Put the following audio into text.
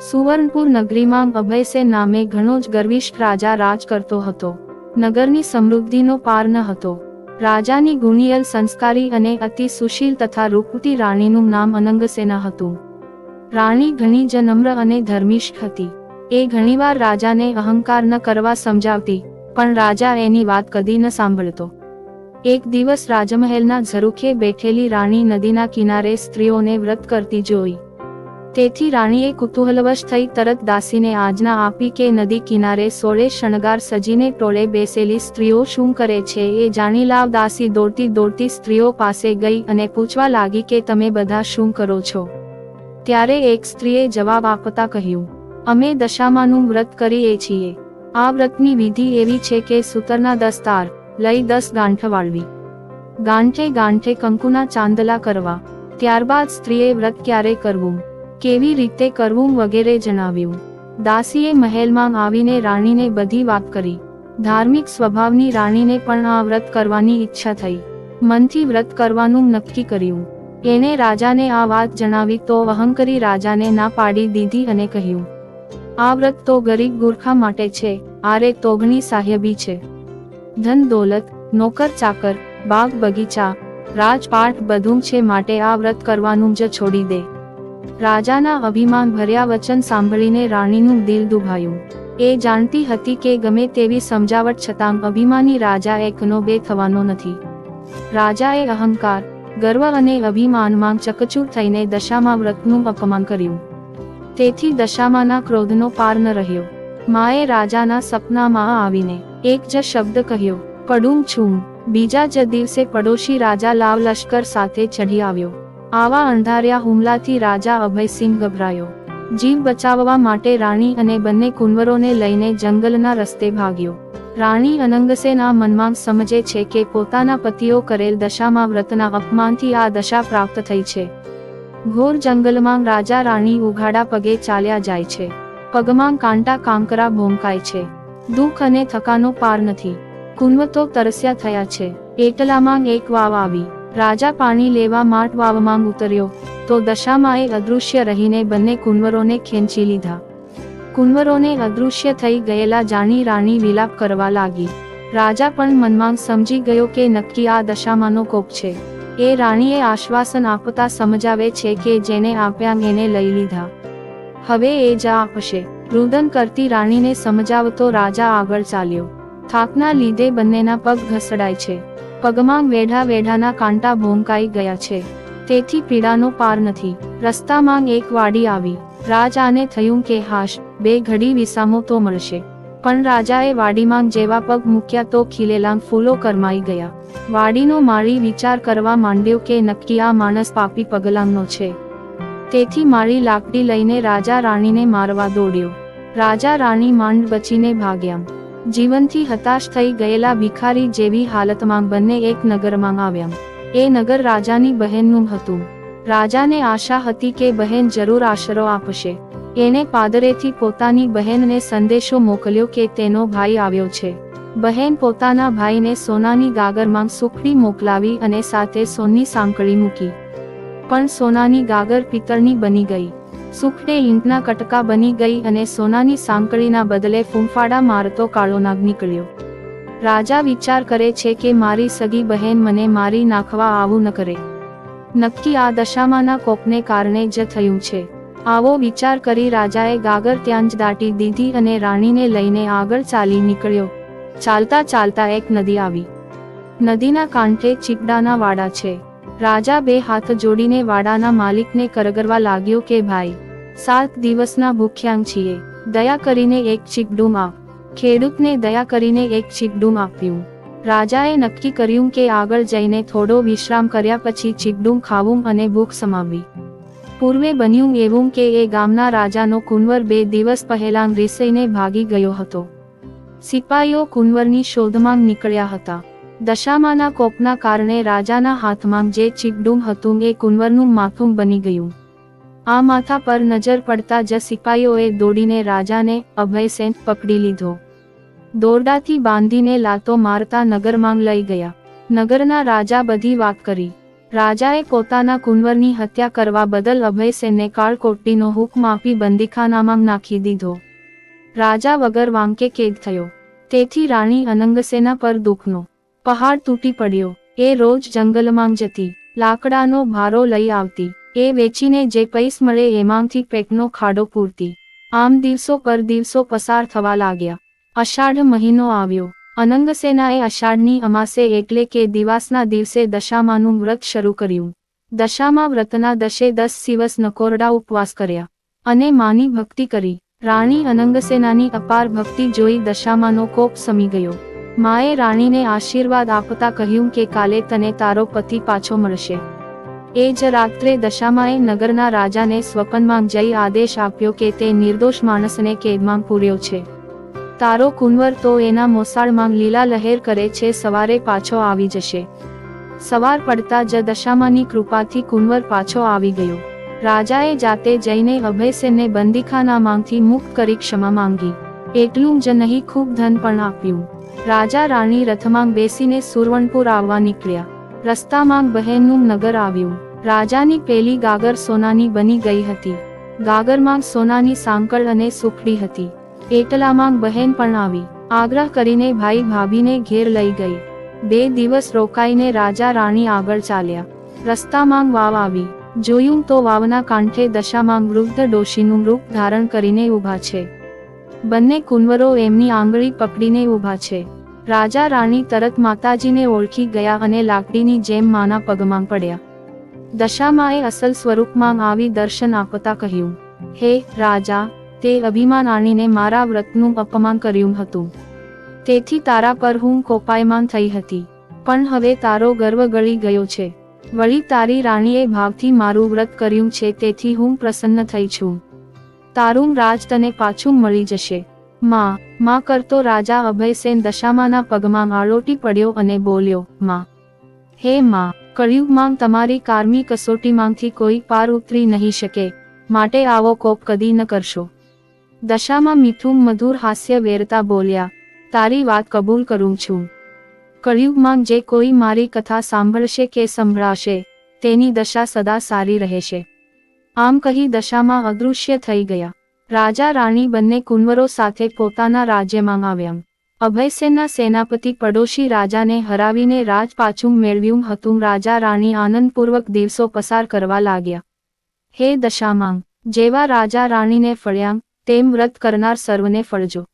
સુવર્ણપુર નગરીમાં અભયસેન નામે ઘણો જ ગર્વિષ્ઠ રાજા રાજ કરતો હતો. નગરની સમૃદ્ધિનો પાર ન હતો. રાજાની ગુણિયલ સંસ્કારી અને અતિ સુશીલ તથા રૂપુતી રાણીનું નામ અનંગસેના હતું. રાણી ઘણી જ નમ્ર અને ધર્મિષ્ઠ હતી. એ ઘણીવાર રાજાને અહંકાર ન કરવા સમજાવતી, પણ રાજા એની વાત કદી ન સાંભળતો. એક દિવસ રાજમહેલના ઝરૂખે બેઠેલી રાણી નદીના કિનારે સ્ત્રીઓને વ્રત કરતી જોઈ. તેથી રાણીએ કુતૂહલવશ થઈ તરત દાસીને આજના આપી કે નદી કિનારે સોળે શણગાર સજીને ટોળે બેસેલી સ્ત્રીઓ શું કરે છે એ જાણી લાવ. દાસી દોડતી દોડતી સ્ત્રીઓ પાસે ગઈ અને પૂછવા લાગી કે તમે બધા શું કરો છો? ત્યારે એક સ્ત્રીએ જવાબ આપતા કહ્યું, અમે દશામાનું વ્રત કરીએ છીએ. આ વ્રતની વિધિ એવી છે કે સૂતરના દસ તાર, લઈ દસ ગાંઠ વાળવી. ગાંઠે ગાંઠે કંકુના ચાંદલા કરવા. ત્યારબાદ સ્ત્રીએ વ્રત ક્યારે કરવું? કેવી રીતે કરવું વગેરે જણાવ્યું. દાસીએ મહેલમાં આવીને રાણીને બધી વાત કરી. ધાર્મિક સ્વભાવની રાણીને પણ આ વ્રત કરવાની ઈચ્છા થઈ. મનથી વ્રત કરવાનું નક્કી કર્યું. એણે રાજાને આ વાત જણાવી તો અહંકરી રાજાને ના પાડી દીધી અને કહ્યું, આ વ્રત તો ગરીબ ગુરખા માટે છે, આરે તોગણી સાહેબી છે. ધન દોલત, નોકર ચાકર, બાગ બગીચા રાજપાઠ બધું છે માટે આ વ્રત કરવાનું જ છોડી દે. રાજાના અભિમાન ભર્યા વચન સાંભળીને રાણીનું દિલ દુભાયું. એ જાણતી હતી કે ગમે તેવી સમજાવટ છતાં અભિમાની રાજા એકનો બે થવાનો નથી. રાજાએ અહંકાર, ગર્વ અને અભિમાનમાં ચકચૂર થઈને દશામાં વ્રતનું અપમાન કર્યું. તેથી દશામાના ક્રોધનો પાર ન રહ્યો. માએ રાજાના સપનામાં આવીને એક જ શબ્દ કહ્યો, પડું છું. બીજા જ દિવસે પડોશી રાજા લાવ લશ્કર સાથે ચઢી આવ્યો. આવા અંધાર્યા હુમલાથી રાજા અભયસિંહ ગભરાયો. જીવ બચાવવા માટે રાણી અને બંને કુંવરોને લઈને જંગલના રસ્તે ભાગ્યો. રાણી અનંગસેના મનમાં સમજે છે કે પોતાના પતિઓ કરેલ દશામાં વ્રતના અપમાનથી આ દશા પ્રાપ્ત થઈ છે. ઘોર જંગલમાં રાજા રાણી ઉઘાડા પગે ચાલ્યા જાય છે. પગમાં કાંટા કાંકરા ભોંકાય છે. દુઃખ અને થકાનો પાર નથી. કુંવતો તરસ્યા થયા છે. એટલામાં એક વાવ આવી. રાજા પાણી લેવા માટ વાવમાં ઉતર્યો, તો દશામાએ અદૃશ્ય રહીને બંને કુંવરોને ખેંચી લીધા. કુંવરોને અદૃશ્ય થઈ ગયેલા જાણી રાણી વિલાપ કરવા લાગી. રાજા પણ મનમાં સમજી ગયો કે નક્કી આ દશામાંનો કોપ છે. એ રાણીએ આશ્વાસન આપતા સમજાવે છે કે જેને આપ્યા એને લઈ લીધા. હવે એ જ આપશે. રુદન કરતી રાણીને સમજાવતો રાજા આગળ ચાલ્યો. થાકના લીધે બંનેના પગ ઘસડાય છે. પગમાં વેઢા વેઢાના કાંટા ભોંકાઈ ગયા છે. તેથી પીડાનો પાર નથી. રસ્તામાં એક વાડી આવી. રાજાને થયું કે હાશ, બે ઘડી વિસામો તો મળશે. પણ રાજાએ વાડીમાં જેવા પગ મૂક્યા તો ખીલેલા ફૂલો કરમાઈ ગયા. વાડીનો માળી વિચાર કરવા માંડ્યો કે નક્કી આ માણસ પાપી પગલાંનો છે. તેથી મારી લાકડી લઈને રાજા રાણીને મારવા દોડ્યો. રાજા રાણી માંડ બચીને ભાગ્યા. જીવનથી હતાશ થઈ ગયેલા ભિખારી જેવી હાલતમાં બંને એક નગરમાં આવ્યા. એ નગર રાજાની બહેનનું હતું. રાજાને આશા હતી કે બહેન જરૂર આશરો આપશે. એણે પાદરેથી પોતાની બહેનને સંદેશો મોકલ્યો કે તેનો ભાઈ આવ્યો છે. બહેન પોતાના ભાઈને સોનાની ગાગરમાં સુખડી મોકલાવી અને સાથે સોનની સાંકળી મૂકી. પણ સોનાની ગાગર પિત્તળની બની ગઈ. સુખડે ઈંટના કટકા બની ગઈ અને સોનાની સાંકળીના બદલે ફૂંફાડા મારતો કાળો નાગ નીકળ્યો. રાજા વિચાર કરે છે કે મારી સગી બહેન મને મારી નાખવા આવું ન કરે. નક્કી આ દશામાંના કોપને કારણે જ થયું છે. આવો વિચાર કરી રાજાએ ગાગર ત્યાં જ દાટી દીધી અને રાણીને લઈને આગળ ચાલી નીકળ્યો. ચાલતા ચાલતા એક નદી આવી. નદીના કાંઠે ચીકડાના વાડા છે. રાજા બે હાથ જોડીને વાડાના માલિકને કરગરવા લાગ્યો કે, ભાઈ સાત દિવસના ભૂખ્યાંગ છીએ. દયા કરીને એક ચીકડું આપ ખેડૂતને દયા કરીને એક ચીકડું આપ્યું રાજાએ નક્કી કર્યું કે આગળ જઈને થોડો વિશ્રામ કર્યા પછી ચીકડું ખાવું અને ભૂખ સમાવી પૂર્વે બન્યું એવું કે એ ગામના રાજાનો કુંવર બે દિવસ પહેલાં રીસઈને ભાગી ગયો હતો. સિપાઈઓ કુંવરની શોધમાં નીકળ્યા હતા. દશામાના કોપના કારણે રાજાના હાથમાં જે ચીકડું હતું એ કુંવરનું માથું બની ગયું. આ માથા પર નજર પડતા જ સિપાઈઓએ દોડીને રાજાને અભયસેન પકડી લીધો. દોરડાથી બાંધીને લાતો મારતા નગરમાં લઈ ગયા. નગરના રાજા બધી વાત કરી. રાજાએ પોતાના કુંવરની હત્યા કરવા બદલ અભયસેનને કાળકોટીનો હુકમ આપી બંદીખાનામાં નાખી દીધો. રાજા વગર વાંકે કેદ થયો. તેથી રાણી અનંગસેના પર દુઃખનો પહાડ તૂટી પડ્યો. એ રોજ જંગલમાં જતી. લાકડાનો ભારો લઈ આવતી. એ વેચીને જે પૈસ મળે એમાંથી પેટનો ખાડો પૂરતી. આમ દિવસો પર દિવસો પસાર થવા લાગ્યા. અષાઢ મહિનો આવ્યો. અનંગસેનાએ અષાઢની અમાસે એટલે કે દિવાસના દિવસે દશામાનું વ્રત શરૂ કર્યું. દશામાં વ્રતના દશે દસ દિવસ નકોરડા ઉપવાસ કર્યા. અને માની ભક્તિ કરી. રાણી અનંગસેનાની અપાર ભક્તિ જોઈ દશામાનો કોપ સમી ગયો. માએ રાણીને આશીર્વાદ આપતા કહ્યું કે કાલે તને તારો પતિ પાછો મળશે. એ જ રાત્રે દશામાએ નગરના રાજાને સ્વપનમાં જઈ આદેશ આપ્યો કે તે નિર્દોષ માણસને કેદમાં પૂર્યો છે. તારો કુંવર તો એના મોસાળમાં લીલા લહેર કરે છે, સવારે પાછો આવી જશે. સવાર પડતા જ દશામાની કૃપાથી કુંવર પાછો આવી ગયો. રાજાએ જાતે જઈને અભયસેનને બંદીખાનામાંથી મુક્ત કરી ક્ષમા માંગી. એટલું જ નહીં, ખૂબ ધન પણ આપ્યું. રાજા રાણી રથમાં બેસીને સુરવણપુર આવવા નીકળ્યા. રસ્તામાં બહેનનું નગર આવ્યું. રાજાની પેલી ગાગર સોનાની બની ગઈ હતી. ગાગરમાં સોનાની સાંકળ અને સુખડી હતી. એટલામાં બહેન પણ આવી. આગ્રહ કરીને ભાઈ ભાભીને ઘેર લઈ ગઈ. બે દિવસ રોકાઈને રાજા રાણી આગળ ચાલ્યા. રસ્તામાં વાવ આવી. જોયું તો વાવના કાંઠે દશામાં વૃદ્ધ ડોશીનું રૂપ ધારણ કરીને ઊભા છે. બંને કુંવરો એમની આંગળી પકડીને ઊભા છે. રાજા રાણી તરત માતાજીને ઓળખી ગયા અને લાકડીની જેમ માના પગમાં પડ્યા. દશામાએ અસલ સ્વરૂપમાં આવી દર્શન આપતા કહ્યું, હે રાજા, તે અભિમાન આણીને મારા વ્રતનું અપમાન કર્યું હતું. તેથી તારા પર હું કોપાયમાન થઈ હતી. પણ હવે તારો ગર્વ ગળી ગયો છે. વળી તારી રાણીએ ભાવથી મારું વ્રત કર્યું છે, તેથી હું પ્રસન્ન થઈ છું. તારું રાજ તને પાછું મળી જશે. માં માં કરતો રાજા અભયસેન દશામાના પગમાં આળોટી પડ્યો અને બોલ્યો, માં, હે માં કળિયુગમાં તમારી કારમી કસોટીમાંથી કોઈ પાર ઉતરી નહીં શકે. માટે આવો કોપ કદી ન કરશો. દશામાં મિથુન મધુર હાસ્ય વેરતા બોલ્યા, તારી વાત કબૂલ કરું છું. કળિયુગમાં જે કોઈ મારી કથા સાંભળશે કે સંભળાશે, તેની દશા સદા સારી રહેશે. આમ કહી દશામાં અદૃશ્ય થઈ ગયા. રાજા રાણી બંને કુંવરો સાથે પોતાના રાજ્યમાં આવ્યા. અભયસેનના સેનાપતિ પડોશી રાજાને હરાવીને રાજ પાછું મેળવ્યું હતું. રાજા રાણી આનંદપૂર્વક દિવસો પસાર કરવા લાગ્યા. હે દશામાંગ, જેવા રાજા રાણીને ફળ્યા તેમ વ્રત કરનાર સર્વને ફળજો.